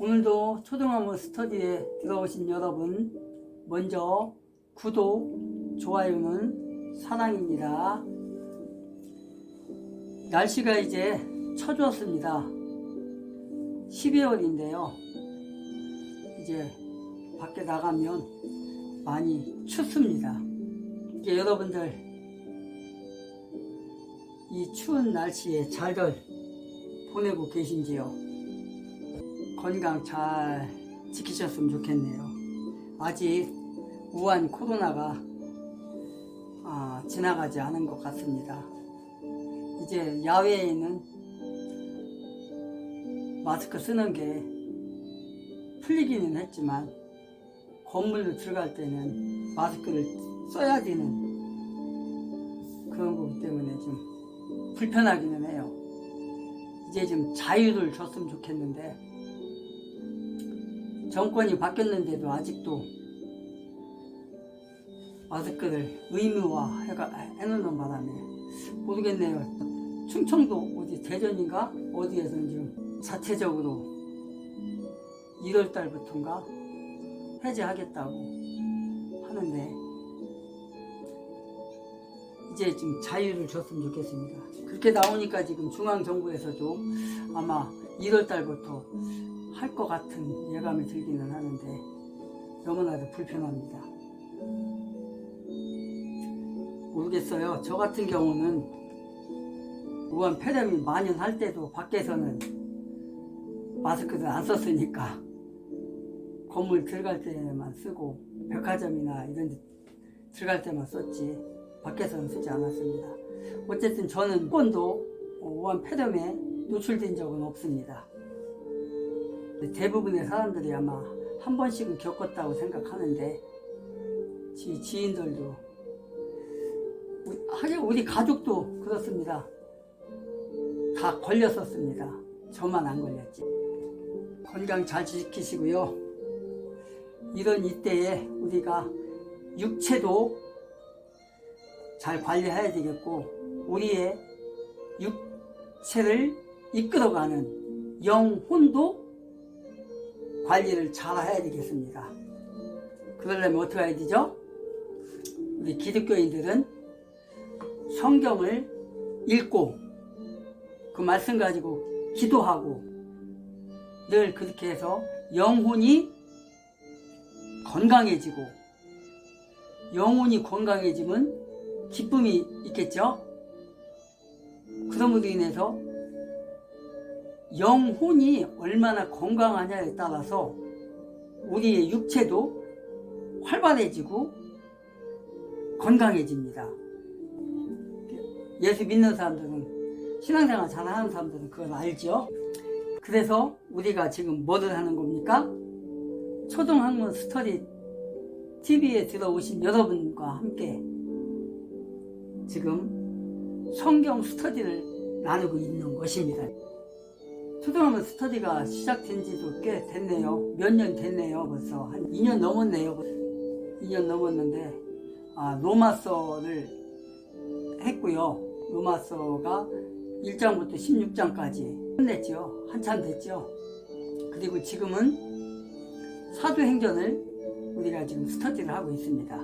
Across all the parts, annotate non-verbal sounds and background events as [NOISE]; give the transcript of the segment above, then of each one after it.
오늘도 초등학교 스터디에 들어오신 여러분, 먼저 구독, 좋아요는 사랑입니다. 날씨가 이제 처졌습니다. 12월인데요. 이제 밖에 나가면 많이 춥습니다. 이제 여러분들 이 추운 날씨에 잘들 보내고 계신지요? 건강 잘 지키셨으면 좋겠네요. 아직 우한 코로나가 아, 지나가지 않은 것 같습니다. 이제 야외에는 마스크 쓰는 게 풀리기는 했지만 건물로 들어갈 때는 마스크를 써야 되는 그런 것 때문에 좀 불편하기는 해요. 이제 좀 자유를 줬으면 좋겠는데 정권이 바뀌었는데도 아직도 마스크를 의무화 해놓는 바람에 모르겠네요. 충청도 어디 대전인가 어디에서 지금 자체적으로 1월 달부터인가 해제하겠다고 하는데 이제 좀 자유를 줬으면 좋겠습니다. 그렇게 나오니까 지금 중앙정부에서도 아마 1월 달부터 할 것 같은 예감이 들기는 하는데 너무나도 불편합니다. 모르겠어요. 저 같은 경우는 우한 폐렴이 만연할 때도 밖에서는 마스크를 안 썼으니까 건물 들어갈 때만 쓰고 백화점이나 이런 데 들어갈 때만 썼지 밖에서는 쓰지 않았습니다. 어쨌든 저는 한 번도 우한 폐렴에 노출된 적은 없습니다. 대부분의 사람들이 아마 한 번씩은 겪었다고 생각하는데 지, 지인들도 하긴 우리 가족도 그렇습니다. 다 걸렸었습니다. 저만 안 걸렸지. 건강 잘 지키시고요. 이런 이때에 우리가 육체도 잘 관리해야 되겠고 우리의 육체를 이끌어가는 영혼도 관리를 잘 해야 되겠습니다. 그러려면 어떻게 해야 되죠? 우리 기독교인들은 성경을 읽고 그 말씀 가지고 기도하고 늘 그렇게 해서 영혼이 건강해지고 영혼이 건강해지면 기쁨이 있겠죠? 그럼으로 인해서 영혼이 얼마나 건강하냐에 따라서 우리의 육체도 활발해지고 건강해집니다. 예수 믿는 사람들은 신앙생활 잘하는 사람들은 그걸 알죠. 그래서 우리가 지금 뭐를 하는 겁니까? 초등학문 스터디 TV에 들어오신 여러분과 함께 지금 성경 스터디를 나누고 있는 것입니다. 초등학교 스터디가 시작된 지도 꽤 됐네요. 몇 년 됐네요. 벌써 한 2년 넘었네요. 2년 넘었는데 아, 로마서를 했고요. 로마서가 1장부터 16장까지 끝냈죠. 한참 됐죠. 그리고 지금은 사도행전을 우리가 지금 스터디를 하고 있습니다.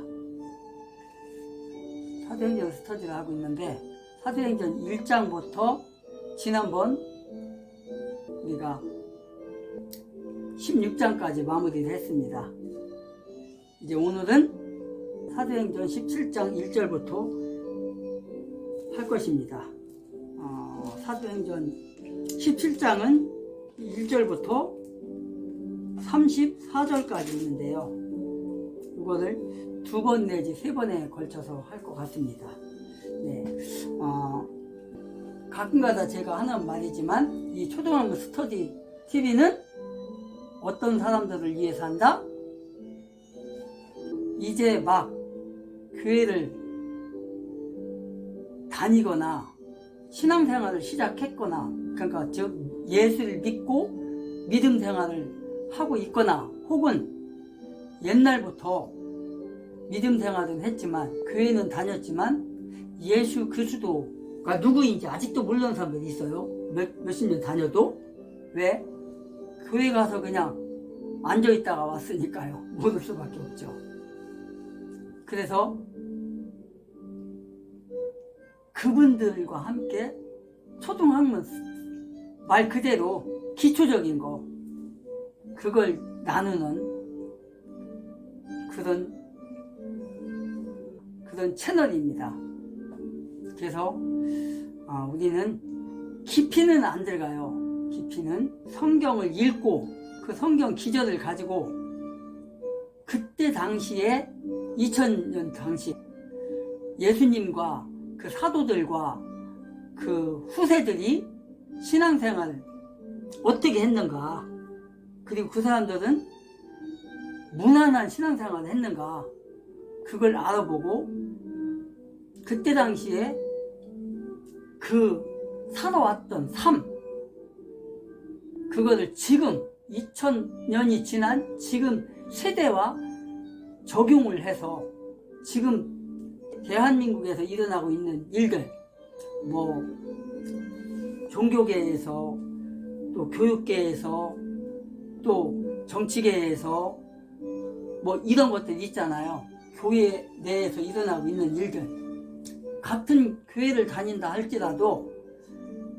사도행전 스터디를 하고 있는데 사도행전 1장부터 지난번 우리가 16장까지 마무리를 했습니다. 이제 오늘은 사도행전 17장 1절부터 할 것입니다. 어, 사도행전 17장은 1절부터 34절까지 있는데요. 이거를 두 번 내지 세 번에 걸쳐서 할 것 같습니다. 네. 어, 가끔가다 제가 하는 말이지만 이 초등학교 스터디 TV는 어떤 사람들을 위해서 한다? 이제 막 교회를 다니거나 신앙생활을 시작했거나 그러니까 즉 예수를 믿고 믿음 생활을 하고 있거나 혹은 옛날부터 믿음 생활은 했지만 교회는 다녔지만 예수 그리스도 가 누구인지 아직도 모르는 사람들이 있어요. 몇, 몇십 년 다녀도 왜? 교회 가서 그냥 앉아 있다가 왔으니까요. [LAUGHS] 못올 수밖에 없죠. 그래서 그분들과 함께 초등학문 말 그대로 기초적인 거 그걸 나누는 그런 그런 채널입니다. 그래서 아, 우리는 깊이는 안 들어가요. 깊이는 성경을 읽고 그 성경 기절을 가지고 그때 당시에 2000년 당시 예수님과 그 사도들과 그 후세들이 신앙생활을 어떻게 했는가 그리고 그 사람들은 무난한 신앙생활을 했는가 그걸 알아보고 그때 당시에 그 살아왔던 삶 그거를 지금 2000년이 지난 지금 세대와 적용을 해서 지금 대한민국에서 일어나고 있는 일들 뭐 종교계에서 또 교육계에서 또 정치계에서 뭐 이런 것들 있잖아요. 교회 내에서 일어나고 있는 일들. 같은 교회를 다닌다 할지라도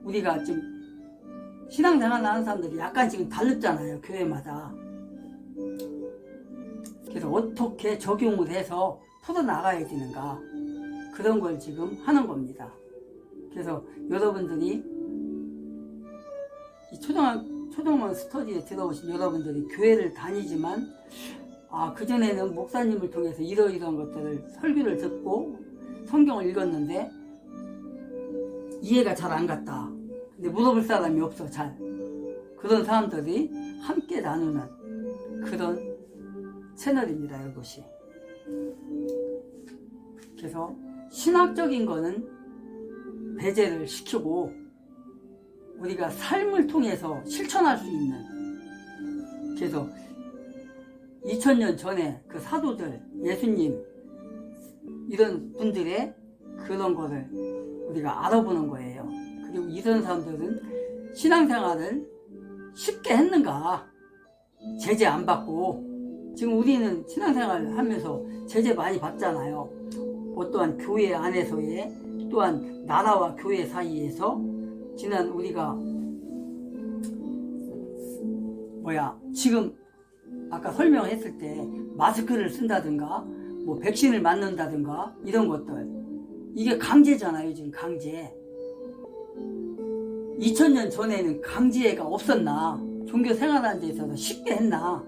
우리가 지금 신앙생활 하는 사람들이 약간 지금 다르잖아요. 교회마다. 그래서 어떻게 적용을 해서 풀어나가야 되는가. 그런 걸 지금 하는 겁니다. 그래서 여러분들이 이 초등학, 초등원 스터디에 들어오신 여러분들이 교회를 다니지만 아, 그전에는 목사님을 통해서 이러이러한 것들을 설교를 듣고 성경을 읽었는데 이해가 잘 안 갔다. 근데 물어볼 사람이 없어, 잘. 그런 사람들이 함께 나누는 그런 채널입니다, 이것이. 그래서 신학적인 거는 배제를 시키고 우리가 삶을 통해서 실천할 수 있는 그래서 2000년 전에 그 사도들, 예수님, 이런 분들의 그런 거를 우리가 알아보는 거예요. 그리고 이런 사람들은 신앙생활을 쉽게 했는가? 제재 안 받고. 지금 우리는 신앙생활을 하면서 제재 많이 받잖아요. 어떠한 교회 안에서의 또한 나라와 교회 사이에서 지난 우리가 뭐야 지금 아까 설명했을 때 마스크를 쓴다든가 뭐 백신을 맞는다든가 이런 것들. 이게 강제잖아요 지금 강제. 2000년 전에는 강제가 없었나? 종교 생활하는 데 있어서 쉽게 했나?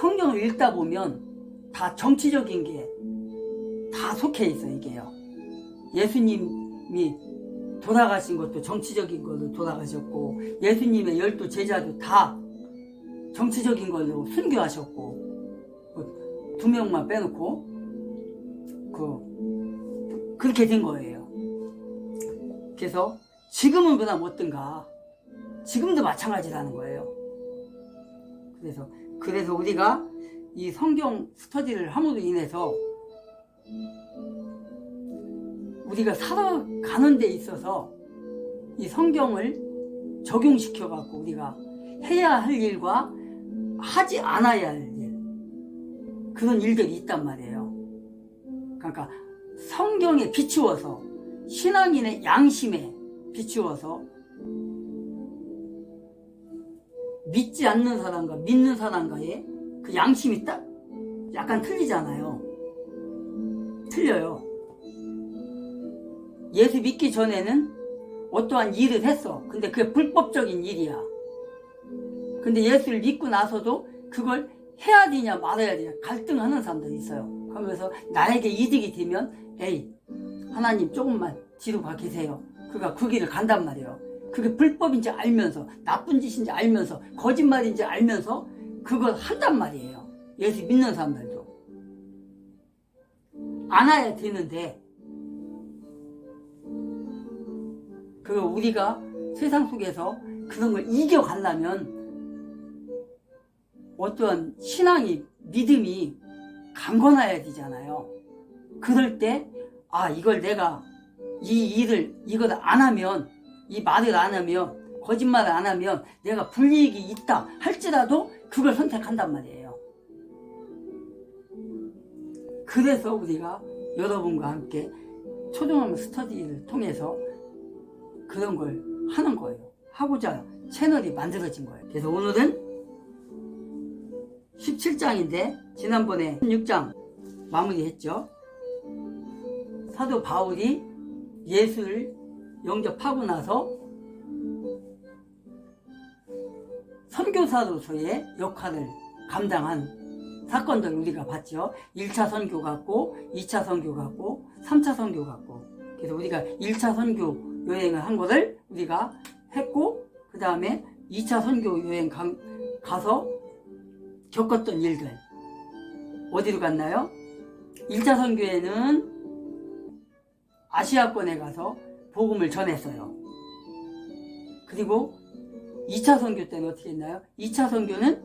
성경을 읽다 보면 다 정치적인 게 다 속해 있어 이게요. 예수님이 돌아가신 것도 정치적인 걸로 돌아가셨고 예수님의 열두 제자도 다 정치적인 걸로 순교하셨고 그 두 명만 빼놓고 그 그렇게 된 거예요. 그래서 지금은 그다음 어떤가? 지금도 마찬가지라는 거예요. 그래서 그래서 우리가 이 성경 스터디를 함으로 인해서 우리가 살아가는 데 있어서 이 성경을 적용시켜 갖고 우리가 해야 할 일과 하지 않아야 할 일. 그런 일들이 있단 말이에요. 그러니까 성경에 비추어서 신앙인의 양심에 비추어서 믿지 않는 사람과 믿는 사람과의 그 양심이 딱 약간 틀리잖아요. 틀려요. 예수 믿기 전에는 어떠한 일을 했어. 근데 그게 불법적인 일이야. 근데 예수를 믿고 나서도 그걸 해야 되냐 말아야 되냐 갈등하는 사람들이 있어요. 그러면서 나에게 이득이 되면 에이 하나님 조금만 가 계세요. 그가 그 길을 간단 말이에요. 그게 불법인지 알면서 나쁜 짓인지 알면서 거짓말인지 알면서 그걸 한단 말이에요. 예수 믿는 사람들도 안 해야 되는데 그 우리가 세상 속에서 그런 걸 이겨가려면 어떠한 신앙이 믿음이 강건해야 되잖아요. 그럴 때 아 이걸 내가 이 일을 이걸 안 하면 이 말을 안 하면 거짓말을 안 하면 내가 불이익이 있다 할지라도 그걸 선택한단 말이에요. 그래서 우리가 여러분과 함께 초등학교 스터디를 통해서 그런 걸 하는 거예요. 하고자 채널이 만들어진 거예요. 그래서 오늘은 17장인데 지난번에 16장 마무리했죠. 사도 바울이 예수를 영접하고 나서 선교사로서의 역할을 감당한 사건들 우리가 봤죠. 1차 선교 같고 2차 선교 같고 3차 선교 같고 그래서 우리가 1차 선교 여행을 한 거를 우리가 했고 그 다음에 2차 선교 여행 가, 가서 겪었던 일들 어디로 갔나요? 1차 선교에는 아시아권에 가서 복음을 전했어요. 그리고 2차 선교 때는 어떻게 했나요? 2차 선교는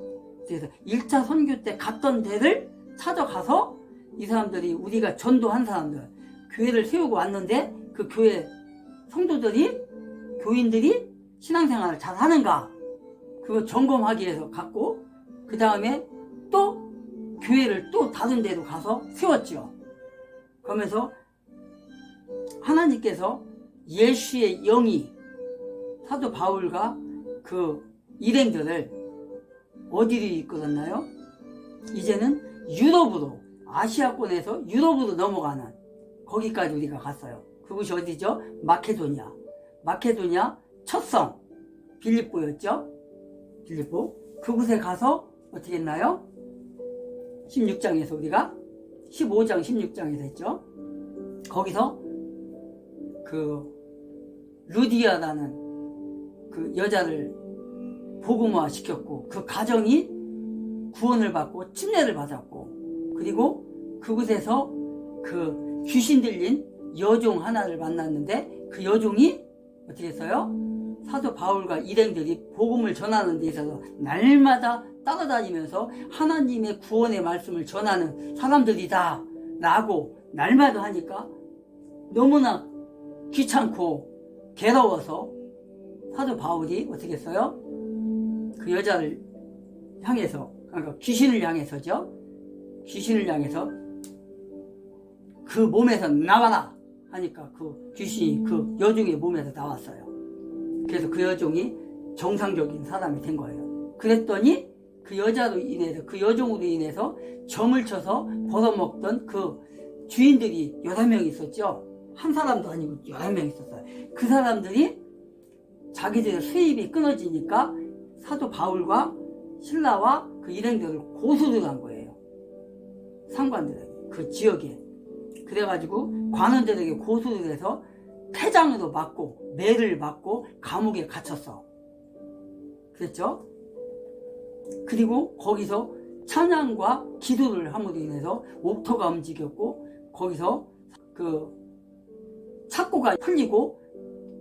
그래서 1차 선교 때 갔던 데를 찾아가서 이 사람들이 우리가 전도한 사람들 교회를 세우고 왔는데 그 교회 성도들이 교인들이 신앙생활을 잘 하는가 그거 점검하기 위해서 갔고 그 다음에 또 교회를 또 다른 데로 가서 세웠죠. 그러면서 하나님께서 예수의 영이 사도 바울과 그 일행들을 어디로 이끌었나요? 이제는 유럽으로 아시아권에서 유럽으로 넘어가는 거기까지 우리가 갔어요. 그곳이 어디죠? 마케도니아. 마케도니아 첫성 빌립보였죠? 빌립보. 그곳에 가서 어떻게 했나요? 16장에서 우리가 15장 16장에서 했죠. 거기서 그 루디아라는 그 여자를 복음화 시켰고 그 가정이 구원을 받고 침례를 받았고 그리고 그곳에서 그 귀신 들린 여종 하나를 만났는데 그 여종이 어떻게 했어요? 사도 바울과 일행들이 복음을 전하는 데 있어서 날마다 따라다니면서 하나님의 구원의 말씀을 전하는 사람들이다 라고 날마다 하니까 너무나 귀찮고 괴로워서 사도 바울이 어떻게 했어요? 그 여자를 향해서 그러니까 귀신을 향해서죠. 귀신을 향해서 그 몸에서 나와라 하니까 그 귀신이 그 여종의 몸에서 나왔어요. 그래서 그 여종이 정상적인 사람이 된 거예요. 그랬더니 그 여자로 인해서 그 여종으로 인해서 점을 쳐서 벌어먹던 그 주인들이 여러 명 있었죠. 한 사람도 아니고 여러 명 있었어요. 그 사람들이 자기들의 수입이 끊어지니까 사도 바울과 신라와 그 일행들을 고소를 한 거예요. 상관들에게 그 지역에 그래가지고 관원들에게 고소를 해서 폐장으로 맞고 매를 맞고 감옥에 갇혔어. 그랬죠? 그리고 거기서 찬양과 기도를 함으로 인해서 옥토가 움직였고 거기서 그 착고가 풀리고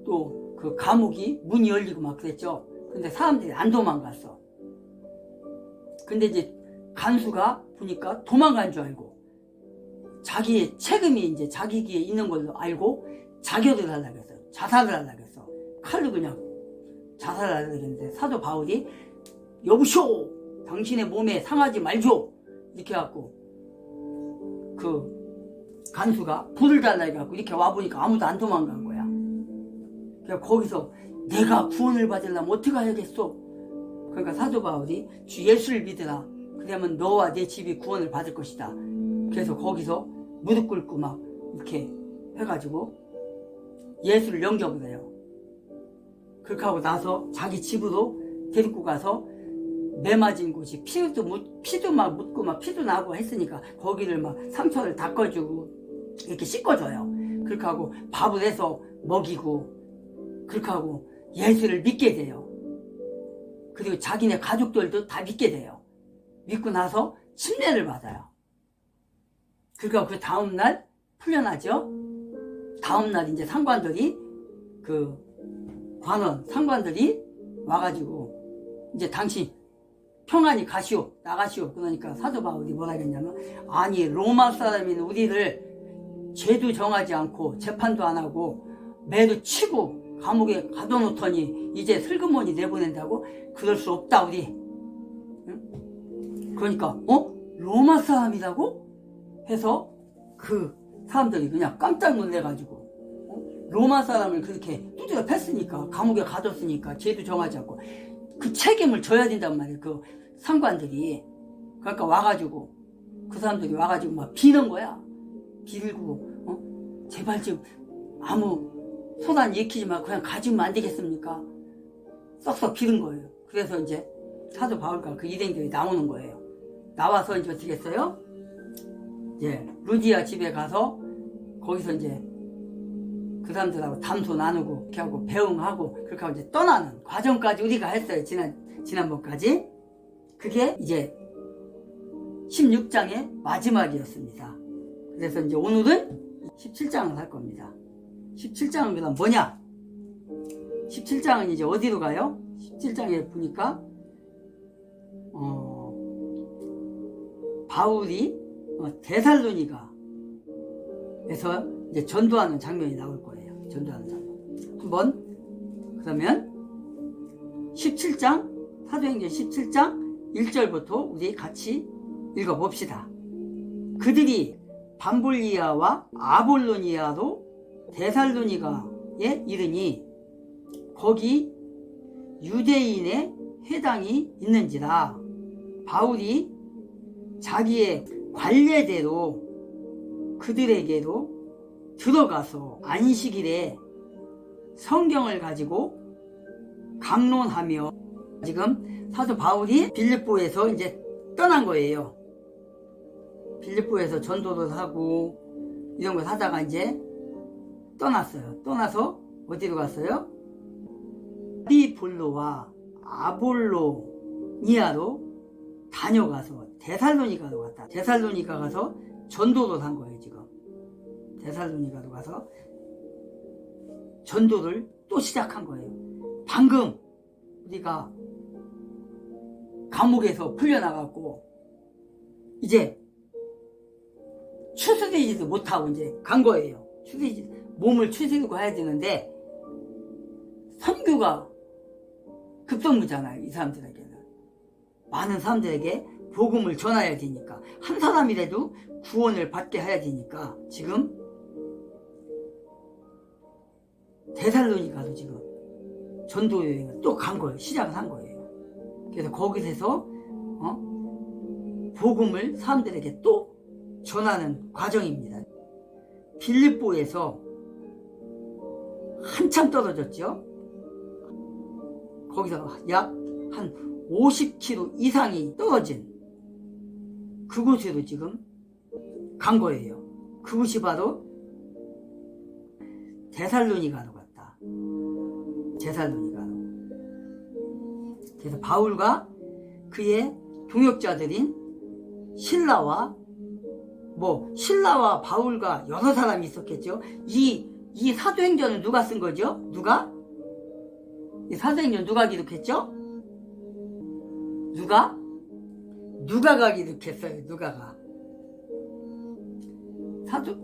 또 그 감옥이 문이 열리고 막 그랬죠. 근데 사람들이 안 도망갔어. 근데 이제 간수가 보니까 도망간 줄 알고 자기의 책임이 이제 자기 귀에 있는 걸로 알고 자결을 하려고 했어. 자살을 하려고 했어. 칼로 그냥 자살을 하려고 했는데 사도 바울이 여보쇼! 당신의 몸에 상하지 말죠! 이렇게 해갖고 그 간수가 불을 달라 해갖고 이렇게 와보니까 아무도 안 도망간 거야. 그러니까 거기서 내가 구원을 받으려면 어떻게 해야겠어? 그러니까 사도 바울이 주 예수를 믿으라. 그러면 너와 내 집이 구원을 받을 것이다. 그래서 거기서 무릎 꿇고 막 이렇게 해가지고 예수를 영접을 해요. 그렇게 하고 나서 자기 집으로 데리고 가서 매 맞은 곳이 피도 묻, 피도 막 묻고 막 피도 나고 했으니까 거기를 막 상처를 닦아주고 이렇게 씻어줘요. 그렇게 하고 밥을 해서 먹이고 그렇게 하고 예수를 믿게 돼요. 그리고 자기네 가족들도 다 믿게 돼요. 믿고 나서 침례를 받아요. 그러니까 그 다음날 풀려나죠. 다음날 이제 상관들이 그 관원 상관들이 와가지고 이제 당신 평안히 가시오 나가시오 그러니까 사도 바울이 뭐라 그랬냐면 아니 로마 사람인 우리를 죄도 정하지 않고 재판도 안 하고 매도 치고 감옥에 가둬놓더니 이제 슬그머니 내보낸다고? 그럴 수 없다 우리. 응? 그러니까 어? 로마 사람이라고? 해서 그 사람들이 그냥 깜짝 놀래가지고 어? 로마 사람을 그렇게 두드려 팼으니까 감옥에 가뒀으니까 죄도 정하지 않고 그 책임을 져야 된단 말이에요. 그 상관들이 그러니까 와가지고 그 사람들이 와가지고 막 비는 거야. 빌고 어? 제발 좀 아무 소란 익히지 말고 그냥 가지면 안 되겠습니까? 썩썩 비는 거예요. 그래서 이제 사도 바울과 그 일행들이 나오는 거예요. 나와서 이제 어떻게 했어요? 이제 루디아 집에 가서 거기서 이제 그 사람들하고 담소 나누고 이렇게 하고 배웅하고 그렇게 하고 이제 떠나는 과정까지 우리가 했어요. 지난 지난번까지 그게 이제 16장의 마지막이었습니다. 그래서 이제 오늘은 17장을 할 겁니다. 17장은 그다음 뭐냐? 17장은 이제 어디로 가요? 17장에 보니까 어, 바울이 어, 데살로니가 에서 이제 전도하는 장면이 나올 거예요. 전도하는 장면. 한번 그러면 17장 사도행전 17장 1절부터 우리 같이 읽어 봅시다. 그들이 밤볼리아와 아볼로니아로 데살로니가에 이르니 거기 유대인의 회당이 있는지라 바울이 자기의 관례대로 그들에게로 들어가서 안식일에 성경을 가지고 강론하며 지금 사도 바울이 빌립보에서 이제 떠난 거예요. 빌립보에서 전도를 하고 이런 걸 하다가 이제 떠났어요. 떠나서 어디로 갔어요? 비볼로와 아볼로니아로 다녀가서 데살로니가로 갔다. 데살로니가 가서 전도를 한 거예요, 지금. 데살로니가로 가서 전도를 또 시작한 거예요. 방금 우리가 감옥에서 풀려나갔고 이제 추스리지도 못하고 이제 간 거예요. 추스리지 몸을 추스리고 해야 되는데 선교가 급선무잖아요. 이 사람들에게는 많은 사람들에게 복음을 전해야 되니까 한 사람이라도 구원을 받게 해야 되니까 지금 대살로니가도 지금 전도 여행을 또 간 거예요. 시작을 한 거예요. 그래서 거기서 어? 복음을 사람들에게 또 전하는 과정입니다. 빌립보에서 한참 떨어졌죠. 거기서 약 한 50km 이상이 떨어진 그곳으로 지금 간 거예요. 그곳이 바로 데살로니가로 갔다. 데살로니가로. 그래서 바울과 그의 동역자들인 신라와 뭐 신라와 바울과 여러 사람이 있었겠죠. 이 이 사도행전을 누가 쓴 거죠? 누가? 이 사도행전 누가 기록했죠? 누가? 누가가 기록했어요. 누가가. 사도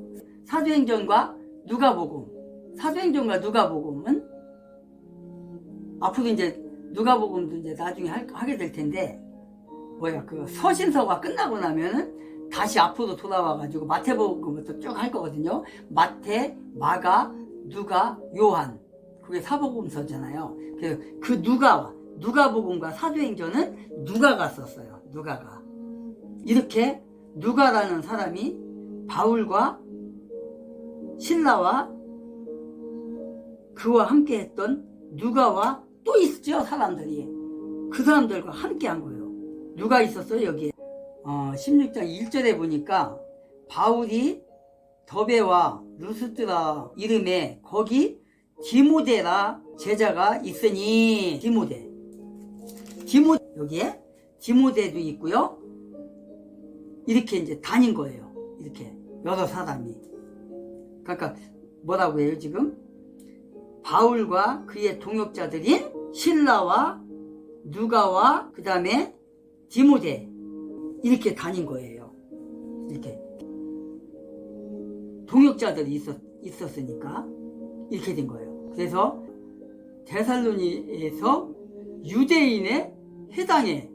사도행전과 누가복음. 사도행전과 누가복음은 앞으로 이제 누가복음도 이제 나중에 할- 하게 될 텐데 뭐야 그 서신서가 끝나고 나면은 다시 앞으로 돌아와 가지고 마태복음부터 쭉 할 거거든요. 마태, 마가, 누가, 요한 그게 사복음서잖아요. 그래서 그 누가 누가복음과 사도행전은 누가가 썼어요. 누가가 이렇게 누가라는 사람이 바울과 신라와 그와 함께했던 누가와 또 있죠 사람들이 그 사람들과 함께한 거예요. 누가 있었어요 여기에? 어, 16장 1절에 보니까 바울이 더베와 루스트라 이름에 거기 디모데라 제자가 있으니 디모데 디모 여기에 디모데도 있고요. 이렇게 이제 다닌 거예요. 이렇게 여러 사람이. 그러니까 뭐라고 해요 지금? 바울과 그의 동역자들인 신라와 누가와 그 다음에 디모데. 이렇게 다닌 거예요. 이렇게. 동역자들이 있었, 있었으니까 이렇게 된 거예요. 그래서 데살로니에서 유대인의 해당에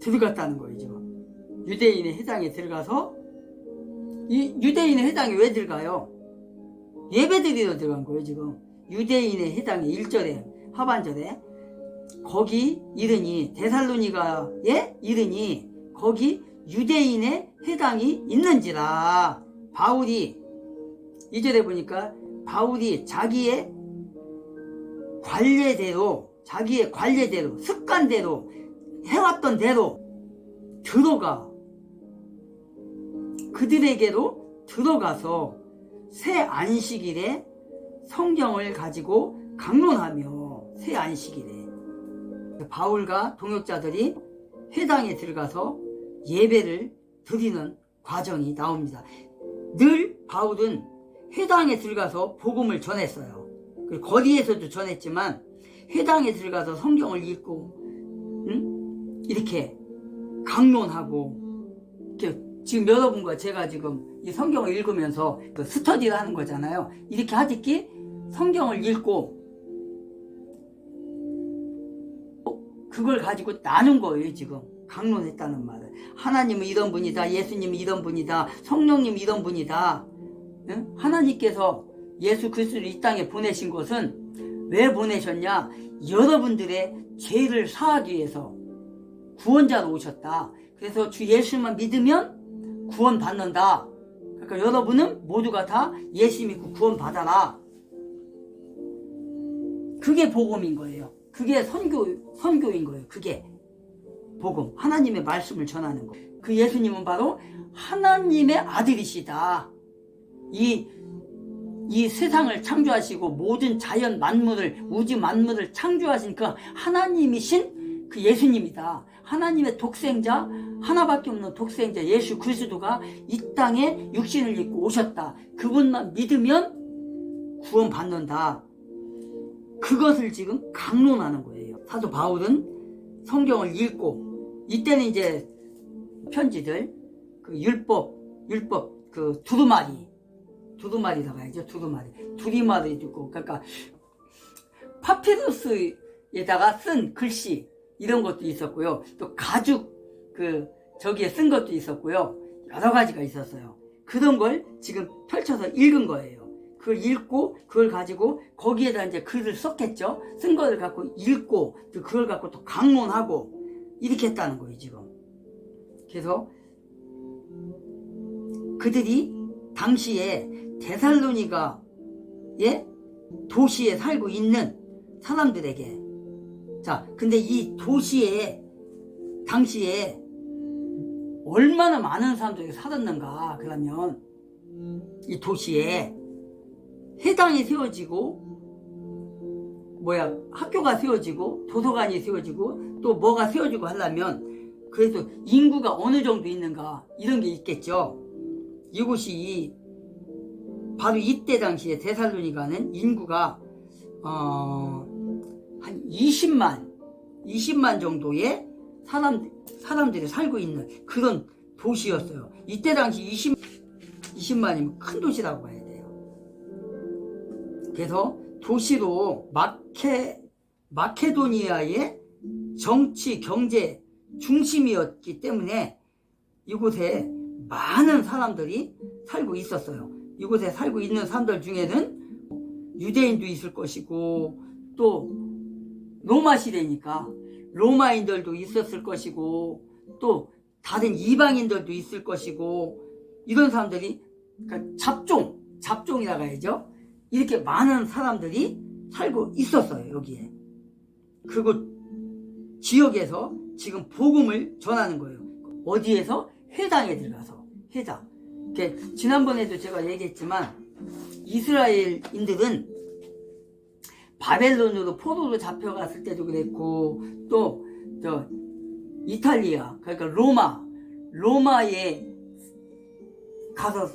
들어갔다는 지금 유대인의 해당에 들어가서 이 유대인의 해당에 왜 들어가요? 예배드리러 들어간 거예요 지금. 유대인의 해당에 1절에 하반절에. 거기 이르니 데살로니가에 이르니 거기 유대인의 해당이 있는지라. 바울이 이절에 보니까 바울이 자기의 관례대로 자기의 관례대로 습관대로 해왔던 대로 들어가 그들에게로 들어가서 새 안식일에 성경을 가지고 강론하며 새 안식일에 바울과 동역자들이 회당에 들어가서 예배를 드리는 과정이 나옵니다. 늘 바울은 회당에 들어가서 복음을 전했어요. 거리에서도 전했지만 회당에 들어가서 성경을 읽고 응? 이렇게 강론하고 이렇게 지금 여러분과 제가 지금 이 성경을 읽으면서 그 스터디를 하는 거잖아요. 이렇게 하듯이 성경을 읽고 그걸 가지고 나눈 거예요, 지금. 강론했다는 말을. 하나님은 이런 분이다. 예수님은 이런 분이다. 성령님은 이런 분이다. 응? 하나님께서 예수 그리스도를 이 땅에 보내신 것은 왜 보내셨냐? 여러분들의 죄를 사하기 위해서 구원자로 오셨다. 그래서 주 예수만 믿으면 구원 받는다. 그러니까 여러분은 모두가 다 예수 믿고 구원 받아라. 그게 복음인 거예요. 그게 선교 선교인 거예요. 그게 복음. 하나님의 말씀을 전하는 거. 그 예수님은 바로 하나님의 아들이시다. 이, 이 세상을 창조하시고 모든 자연 만물을, 우주 만물을 창조하신 그 하나님이신 그 예수님이다. 하나님의 독생자, 하나밖에 없는 독생자 예수 그리스도가 이 땅에 육신을 입고 오셨다. 그분만 믿으면 구원 받는다. 그것을 지금 강론하는 거예요. 사도 바울은 성경을 읽고 이때는 이제 편지들 그 율법 율법 그 두루마리 두루마리라고 해야죠 두루마리. 두리마리 있고 그러니까 파피루스에다가 쓴 글씨 이런 것도 있었고요. 또 가죽 그 저기에 쓴 것도 있었고요. 여러 가지가 있었어요. 그런 걸 지금 펼쳐서 읽은 거예요. 그걸 읽고 그걸 가지고 거기에다 이제 글을 썼겠죠. 쓴 거를 갖고 읽고 또 그걸 갖고 또 강론하고 이렇게 했다는 거예요 지금. 그래서 그들이 당시에 데살로니가의 도시에 살고 있는 사람들에게 자 근데 이 도시에 당시에 얼마나 많은 사람들이 살았는가 그러면 이 도시에 해당이 세워지고 뭐야 학교가 세워지고 도서관이 세워지고 또 뭐가 세워지고 하려면 그래서 인구가 어느 정도 있는가 이런 게 있겠죠. 이곳이 바로 이때 당시에 데살로니가는 인구가 어, 한 20만 20만 정도의 사람 사람들이 살고 있는 그런 도시였어요. 이때 당시 20 20만이면 큰 도시라고 해요. 그래서 도시로 마케 마케도니아의 정치 경제 중심이었기 때문에 이곳에 많은 사람들이 살고 있었어요. 이곳에 살고 있는 사람들 중에는 유대인도 있을 것이고 또 로마 시대니까 로마인들도 있었을 것이고 또 다른 이방인들도 있을 것이고 이런 사람들이 그러니까 잡종 잡종이라고 해야죠. 이렇게 많은 사람들이 살고 있었어요, 여기에. 그곳 지역에서 지금 복음을 전하는 거예요. 어디에서? 회당에 들어가서. 회당. 이렇게 지난번에도 제가 얘기했지만 이스라엘인들은 바벨론으로 포로로 잡혀갔을 때도 그랬고 또 저 이탈리아 그러니까 로마 로마에 가서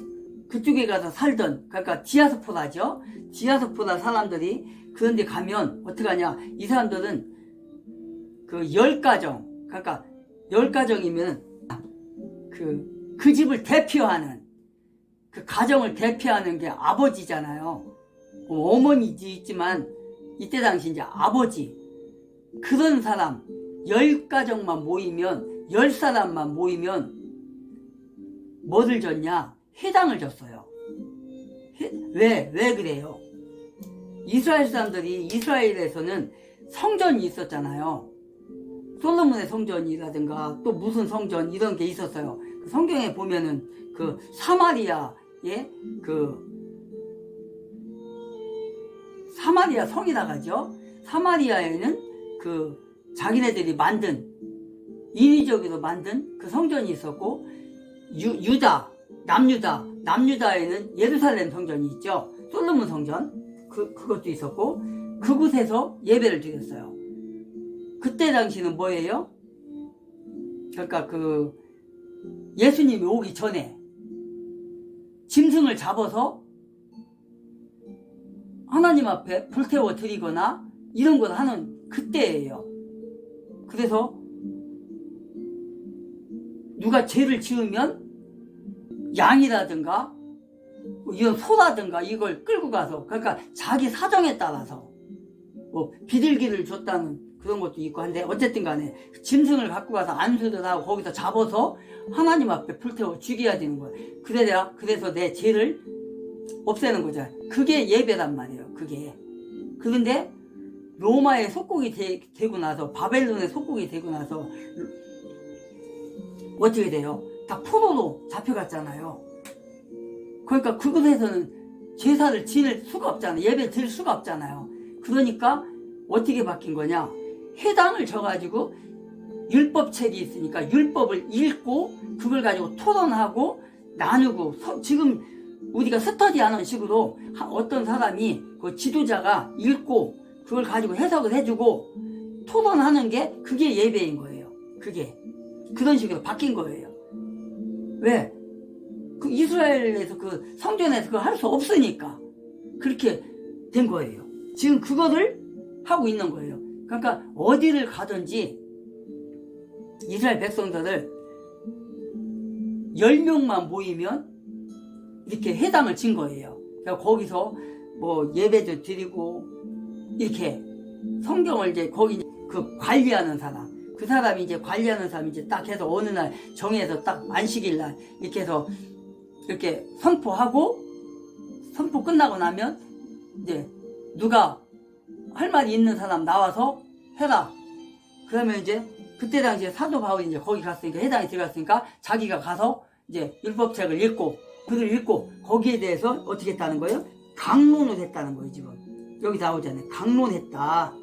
그쪽에 가서 살던 그러니까 디아스포라죠. 디아스포라 사람들이 그런데 가면 어떡하냐? 이 사람들은 그 열 가정 그러니까 열 가정이면 그, 그 집을 대표하는 그 가정을 대표하는 게 아버지잖아요. 어머니지 있지만 이때 당시 이제 아버지 그런 사람 열 가정만 모이면 열 사람만 모이면 뭐를 줬냐 회당을 줬어요. 회- 왜? 왜 그래요? 이스라엘 사람들이 이스라엘에서는 성전이 있었잖아요. 솔로몬의 성전이라든가 또 무슨 성전 이런 게 있었어요. 그 성경에 보면은 그 사마리아 의그 사마리아 성이라 가죠. 사마리아에는 그 자기네들이 만든 인위적으로 만든 그 성전이 있었고 유, 유다 남유다 남유다에는 예루살렘 성전이 있죠. 솔로몬 성전 그 그것도 있었고 그곳에서 예배를 드렸어요. 그때 당시는 뭐예요? 그러니까 그 예수님이 오기 전에 짐승을 잡아서 하나님 앞에 불태워 드리거나 이런 걸 하는 그때예요. 그래서 누가 죄를 지으면 양이라든가 뭐 이런 소라든가 이걸 끌고 가서 그러니까 자기 사정에 따라서 뭐 비둘기를 줬다는 그런 것도 있고 한데 어쨌든 간에 짐승을 갖고 가서 안수를 하고 거기서 잡아서 하나님 앞에 불태워 죽여야 되는 거예요. 그래야 그래서 내 죄를 없애는 거죠. 그게 예배란 말이에요. 그게. 그런데 로마의 속국이 되, 고 나서 바벨론의 속국이 되고 나서 어떻게 돼요? 다 포로로 잡혀갔잖아요. 그러니까 그곳에서는 제사를 지낼 수가 없잖아요. 예배 드릴 수가 없잖아요. 그러니까 어떻게 바뀐 거냐? 해당을 져가지고 율법책이 있으니까 율법을 읽고 그걸 가지고 토론하고 나누고 서- 지금 우리가 스터디하는 식으로 하- 어떤 사람이 그 지도자가 읽고 그걸 가지고 해석을 해주고 토론하는 게 그게 예배인 거예요. 그게 그런 식으로 바뀐 거예요. 왜? 그 이스라엘에서 그 성전에서 그걸 할 수 없으니까 그렇게 된 거예요. 지금 그거를 하고 있는 거예요. 그러니까 어디를 가든지 이스라엘 백성들을 10명만 모이면 이렇게 해당을 진 거예요. 그러니까 거기서 뭐 예배도 드리고 이렇게 성경을 이제 거기 그 관리하는 사람 그 사람이 이제 관리하는 사람이 이제 딱 해서 어느 날 정해서 딱 안식일 날 이렇게 해서 이렇게 선포하고 선포 끝나고 나면 이제 누가 할 말이 있는 사람 나와서 해라. 그러면 이제 그때 당시에 사도 바울이 이제 거기 갔으니까 해당이 들어갔으니까 자기가 가서 이제 율법책을 읽고 글을 읽고 거기에 대해서 어떻게 했다는 거예요? 강론을 했다는 거예요 지금 여기 나오잖아요. 강론했다.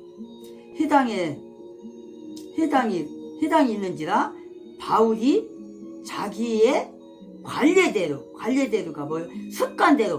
해당에 해당이 해당이 있는지라 바울이 자기의 관례대로 관례대로가 뭐예요? 습관대로